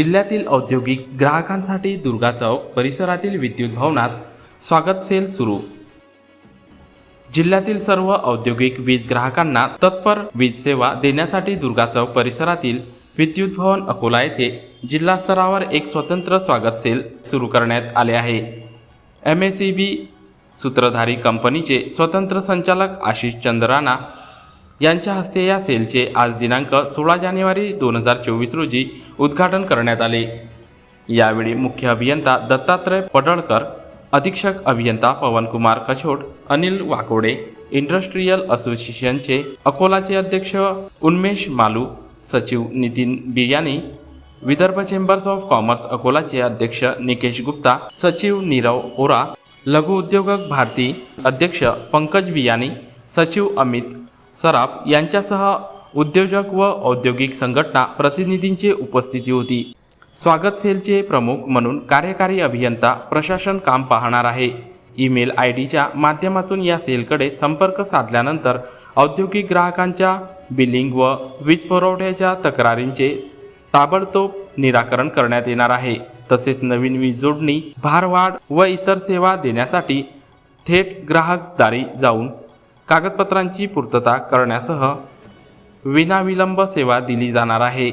जिल्ह्यातील औद्योगिक ग्राहकांसाठी दुर्गा चौक परिसरातील विद्युत भवनात स्वागत सेल सुरू. जिल्ह्यातील सर्व औद्योगिक वीज ग्राहकांना तत्पर वीज सेवा देण्यासाठी दुर्गा चौक परिसरातील विद्युत भवन अकोला येथे जिल्हा स्तरावर एक स्वतंत्र स्वागत सेल सुरू करण्यात आले आहे. एम एस सी बी सूत्रधारी कंपनीचे स्वतंत्र संचालक आशिष चंद्राना यांच्या हस्ते या सेलचे आज दिनांक सोळा जानेवारी दोन हजार चोवीस रोजी उद्घाटन करण्यात आले. यावेळी मुख्य अभियंता दत्तात्रय पडळकर अधीक्षक अभियंता पवनकुमार कछोट अनिल वाकोडे इंडस्ट्रीयल असोसिएशनचे अकोलाचे अध्यक्ष उन्मेष मालू सचिव Nitin Biyani Vidarbha chambers of commerce अकोलाचे अध्यक्ष निकेश गुप्ता सचिव नीरव ओरा लघु उद्योजक भारती अध्यक्ष पंकज बियानी सचिव अमित सराफ यांच्यासह उद्योजक व औद्योगिक संघटना प्रतिनिधींची उपस्थिती होती. स्वागत सेलचे प्रमुख म्हणून कार्यकारी अभियंता प्रशासन काम पाहणार आहे. ईमेल आय डीच्या माध्यमातून या सेलकडे संपर्क साधल्यानंतर औद्योगिक ग्राहकांच्या बिलिंग व वीज पुरवठ्याच्या तक्रारींचे ताबडतोब निराकरण करण्यात येणार आहे. तसेच नवीन वीज जोडणी भारवाढ व इतर सेवा देण्यासाठी थेट ग्राहकदारी जाऊन कागदपत्रांची पूर्तता करण्यासह विनाविलंब सेवा दिली जाणार आहे.